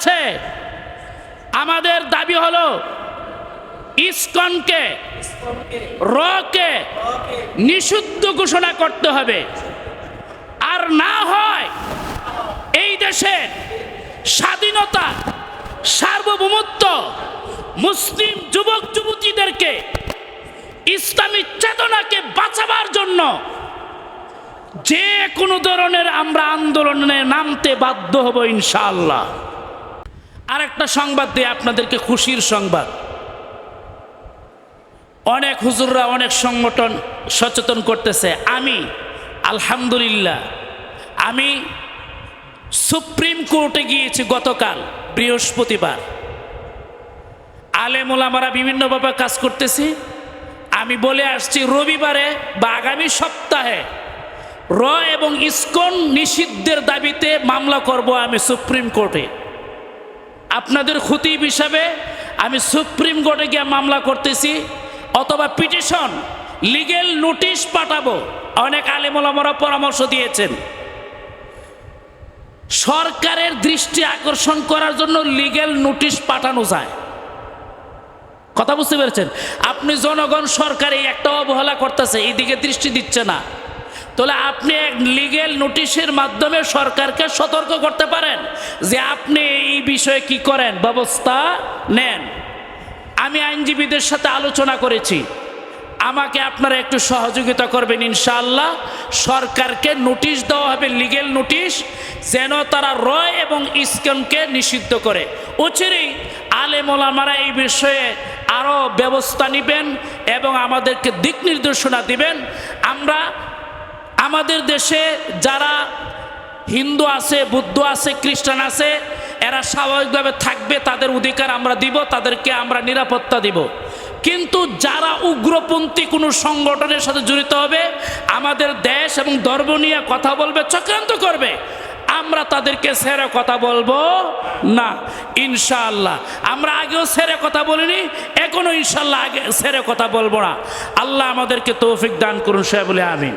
আছে। আমাদের দাবি হলো ইসকনকে, রকে নিষিদ্ধ ঘোষণা করতে হবে। আর না হয় এই দেশের স্বাধীনতা, সার্বভৌমত্ব, মুসলিম যুবক যুবতীদেরকে, ইসলামী চেতনাকে বাঁচাবার জন্য যে কোনো ধরনের আমরা আন্দোলনে নামতে বাধ্য হব ইনশাআল্লাহ। আর একটা সংবাদ দিয়ে আপনাদেরকে খুশির সংবাদ। অনেক হুজুররা, অনেক সংগঠন সচেতন করতেছে, আমি, আলহামদুলিল্লাহ, আমি সুপ্রিম কোর্টে গিয়েছি গতকাল, বৃহস্পতিবার। আলেমোলামারা বিভিন্নভাবে কাজ করতেছি। আমি বলে আসছি, রবিবারে বা আগামী সপ্তাহে র এবং ইস্কন নিষিদ্ধের দাবিতে মামলা করব আমি সুপ্রিম কোর্টে। আপনাদের খতিব হিসাবে আমি সুপ্রিম কোর্টে গিয়ে মামলা করতেছি, অথবা পিটিশন, লিগেল নোটিশ পাঠাবো। অনেক আলেমোলামরা পরামর্শ দিয়েছেন। সরকারের দৃষ্টি আকর্ষণ করার জন্য লিগেল নোটিশ পাঠানো যায়। কথা বুঝতে পেরেছেন? আপনি জনগণ সরকার এই একটা অবহেলা করতেছে এইদিকে দৃষ্টি দিচ্ছে না। তাহলে আপনি এক লিগেল নোটিশের মাধ্যমে সরকারকে সতর্ক করতে পারেন যে আপনি এই বিষয়ে কি করেন, ব্যবস্থা নেন। আমি আইনজীবীদের সাথে আলোচনা করেছি। আমাকে আপনারা একটু সহযোগিতা করবেন ইনশাআল্লাহ। সরকারকে নোটিশ দেওয়া হবে লিগেল নোটিশ যেন তারা রয় এবং ইস্কনকে নিষিদ্ধ করে। অচিরেই আলেমোলামারা এই বিষয়ে আরও ব্যবস্থা নেবেন এবং আমাদেরকে দিক নির্দেশনা দিবেন। আমরা আমাদের দেশে যারা হিন্দু আছে, বুদ্ধ আছে, খ্রিস্টান আছে, এরা স্বাভাবিকভাবে থাকবে, তাদের অধিকার আমরা দিব, তাদেরকে আমরা নিরাপত্তা দিব। কিন্তু যারা উগ্রপন্থী কোনো সংগঠনের সাথে জড়িত হবে, আমাদের দেশ এবং ধর্ম নিয়ে কথা বলবে, চক্রান্ত করবে, আমরা তাদেরকে সেরে কথা বলব না, ইনশাআল্লাহ। আমরা আগেও সেরে কথা বলিনি, এখনও ইনশাল্লাহ আগে সেরে কথা বলব না। আল্লাহ আমাদেরকে তৌফিক দান করুন সে বলে আমি